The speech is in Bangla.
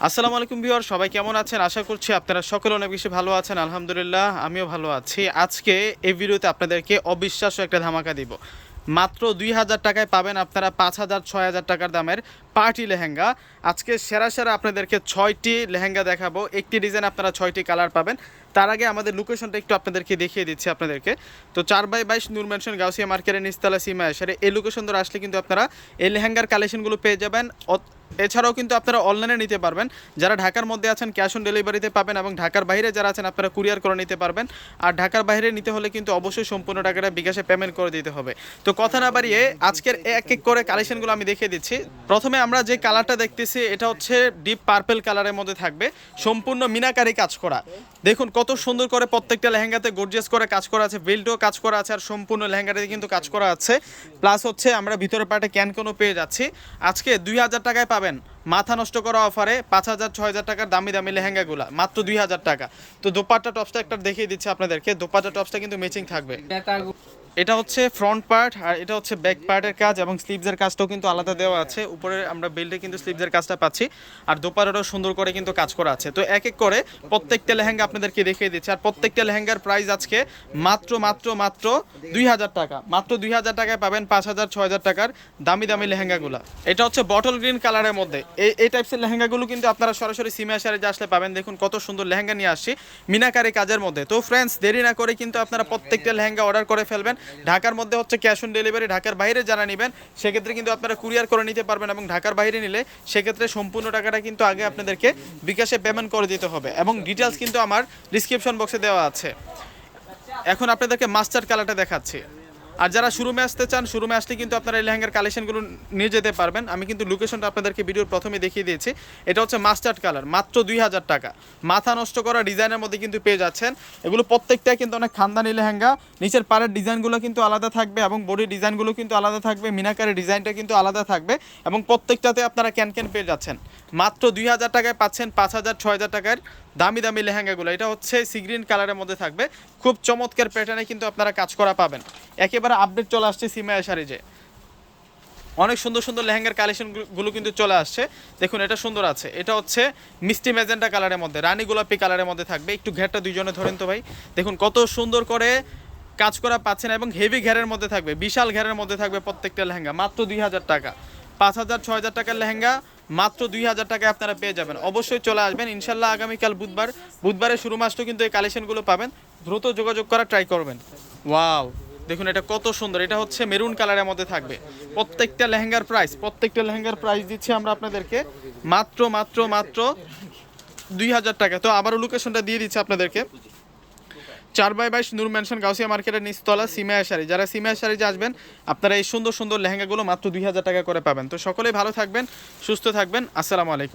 আসসালামু আলাইকুম ভিউয়ার, সবাই কেমন আছেন? আশা করছি আপনারা সকলে অনেক বেশি ভালো আছেন। আলহামদুলিল্লাহ, আমিও ভালো আছি। আজকে এই ভিডিওতে আপনাদেরকে অবিশ্বাস্য একটা ধামাকা দিব। মাত্র দুই হাজার টাকায় পাবেন আপনারা পাঁচ হাজার, ছয় হাজার টাকার দামের পার্টি লেহেঙ্গা। আজকে সেরা সেরা আপনাদেরকে ছয়টি লেহেঙ্গা দেখাবো। একটি ডিজাইন আপনারা ছয়টি কালার পাবেন। তার আগে আমাদের লোকেশনটা একটু আপনাদেরকে দেখিয়ে দিচ্ছি আপনাদেরকে। তো চার বাই বাইশ নূর মেনশন গাউসিয়া মার্কেটের নিস্তালা সীমা এসারে। এই লোকেশন ধরে আসলে কিন্তু আপনারা এই লেহেঙ্গার কালেকশনগুলো পেয়ে যাবেন। এছাড়াও কিন্তু আপনারা অনলাইনে নিতে পারবেন। যারা ঢাকার মধ্যে আছেন ক্যাশ অন ডেলিভারিতে পাবেন এবং ঢাকার বাইরে যারা আছেন, আপনারা কুরিয়ার করে নিতে পারবেন। আর ঢাকার বাইরে নিতে হলে কিন্তু অবশ্যই সম্পূর্ণ টাকাটা বিকাশে পেমেন্ট করে দিতে হবে। তো কথা না বাড়িয়ে আজকের এক এক করে কালেকশনগুলো আমি দেখিয়ে দিচ্ছি। প্রথমে আমরা যে কালারটা দেখতেছি, এটা হচ্ছে ডিপ পার্পেল কালারের মধ্যে থাকবে। সম্পূর্ণ মিনাকারি কাজ করা। দেখুন, কত সুন্দর করে প্রত্যেকটা লেহেঙ্গাতে গর্জিয়াস করে কাজ করা আছে, বেল্টও কাজ করা আছে, আর সম্পূর্ণ লেহেঙ্গাটাতে কিন্তু কাজ করা আছে। প্লাস হচ্ছে, আমরা ভিতরের পার্টে ক্যান কোনো পেয়ে যাচ্ছি। আজকে দুই হাজার টাকায় পাবেন মাথা নষ্ট করা অফারে পাঁচ হাজার, ছয় হাজার টাকার দামি দামি লেহেঙ্গাগুলা, মাত্র দুই হাজার টাকা। তো দোপাট্টা টপসটা একটা দেখিয়ে দিচ্ছি আপনাদেরকে, দোপাট্টা টপসটা কিন্তু ম্যাচিং থাকবে। এটা হচ্ছে ফ্রন্ট পার্ট আর এটা হচ্ছে ব্যাক পার্টের কাজ এবং স্লিভসের কাজটাও কিন্তু আলাদা দেওয়া আছে। উপরে আমরা বেল্টে কিন্তু স্লিভসের কাজটা পাচ্ছি। আর দোপারেরও সুন্দর করে কিন্তু কাজ করা আছে। তো এক এক করে প্রত্যেকটা লেহেঙ্গা আপনাদেরকে দেখিয়ে দিচ্ছি। আর প্রত্যেকটা লেহেঙ্গার প্রাইস আজকে মাত্র মাত্র মাত্র দুই হাজার টাকা। মাত্র দুই হাজার টাকায় পাবেন পাঁচ হাজার, ছয় হাজার টাকার দামি দামি লেহেঙ্গাগুলো। এটা হচ্ছে বটল গ্রিন কালারের মধ্যে। এই এই টাইপসের লেহেঙ্গাগুলো কিন্তু আপনারা সরাসরি সিমে আসারে যে আসলে পাবেন। দেখুন কত সুন্দর লেহেঙ্গা নিয়ে আসছি। মিনাকারি কাজের মধ্যে। তো ফ্রেন্ডস দেরি না করে কিন্তু আপনারা প্রত্যেকটা লেহেঙ্গা অর্ডার করে ফেলবেন। ঢাকার মধ্যে হচ্ছে ক্যাশ অন ডেলিভারি ঢাকার বাইরে যারা নেবেন, সেক্ষেত্রে কিন্তু আপনারা কুরিয়ার করে নিতে পারবেন এবং ঢাকার বাইরে নিলে সেক্ষেত্রে সম্পূর্ণ টাকাটা কিন্তু আগে আপনাদেরকে বিকাশে পেমেন্ট করে দিতে হবে এবং ডিটেলস কিন্তু আমার ডিসক্রিপশন বক্সে দেওয়া আছে। এখন আপনাদেরকে মাস্টার কালারটা দেখাচ্ছি। আর যারা শুরুমে আসতে চান, শুরুমে আসলে কিন্তু আপনারা এই লেহেঙ্গার কালেকশনগুলো নিয়ে যেতে পারবেন। আমি কিন্তু লোকেশনটা আপনাদেরকে ভিডিওর প্রথমে দেখিয়ে দিয়েছি। এটা হচ্ছে মাস্টার্ড কালার মাত্র দুই হাজার টাকা। মাথা নষ্ট করা ডিজাইনের মধ্যে কিন্তু পেয়ে যাচ্ছেন। এগুলো প্রত্যেকটাই কিন্তু অনেক খানদানি লেহেঙ্গা। নিচের পাড়ের ডিজাইনগুলো কিন্তু আলাদা থাকবে এবং বডির ডিজাইনগুলো কিন্তু আলাদা থাকবে। মিনাকারের ডিজাইনটা কিন্তু আলাদা থাকবে এবং প্রত্যেকটাতে আপনারা ক্যান ক্যান পেয়ে যাচ্ছেন। মাত্র দুই হাজার টাকায় পাচ্ছেন পাঁচ হাজার, ছয় হাজার টাকার দামি দামি লেহেঙ্গাগুলো। এটা হচ্ছে সিগ্রিন কালারের মধ্যে থাকবে। খুব চমৎকার প্যাটার্নে কিন্তু আপনারা কাজ করা পাবেন। একেবারে আপডেট চলে আসছে সিমা শাড়িজে অনেক সুন্দর সুন্দর লেহেঙ্গার কালেকশনগুলো কিন্তু চলে আসছে। দেখুন, এটা সুন্দর আছে। এটা হচ্ছে মিষ্টি ম্যাজেন্টা কালারের মধ্যে, রানী গোলাপি কালারের মধ্যে থাকবে। একটু ঘেরটা দুইজনে ধরেন তো ভাই। দেখুন, কত সুন্দর করে কাজ করা পাচ্ছেন এবং হেভি ঘেরের মধ্যে থাকবে। বিশাল ঘেরের মধ্যে থাকবে প্রত্যেকটা লেহেঙ্গা, মাত্র দুই হাজার টাকা। পাঁচ হাজার, ছয় হাজার টাকার লেহেঙ্গা মাত্র দুই হাজার টাকায় আপনারা পেয়ে যাবেন। অবশ্যই চলে আসবেন। ইনশাল্লাহ আগামীকাল বুধবার, বুধবারের শুরু মাসটাও কিন্তু এই কালেকশনগুলো পাবেন। দ্রুত যোগাযোগ করা ট্রাই করবেন। ওয়াও, দেখুন এটা কত সুন্দর। এটা হচ্ছে মেরুন কালারের মধ্যে থাকবে। প্রত্যেকটা লেহেঙ্গার প্রাইস প্রত্যেকটা লেহেঙ্গার প্রাইস দিচ্ছি আমরা আপনাদেরকে। মাত্র মাত্র মাত্র দুই হাজার টাকা। তো আবারও লোকেশনটা দিয়ে দিচ্ছি আপনাদেরকে। চার বাই বাইশ নূর ম্যানশন গাউসিয়া মার্কেটের নিচতলা সিমা শাড়ি যারা সিমা শাড়ি আসবেন, আপনারা এই সুন্দর সুন্দর লেহেঙ্গাগুলো মাত্র দুই হাজার টাকা করে পাবেন। তো সকলেই ভালো থাকবেন, সুস্থ থাকবেন। আসসালামু আলাইকুম।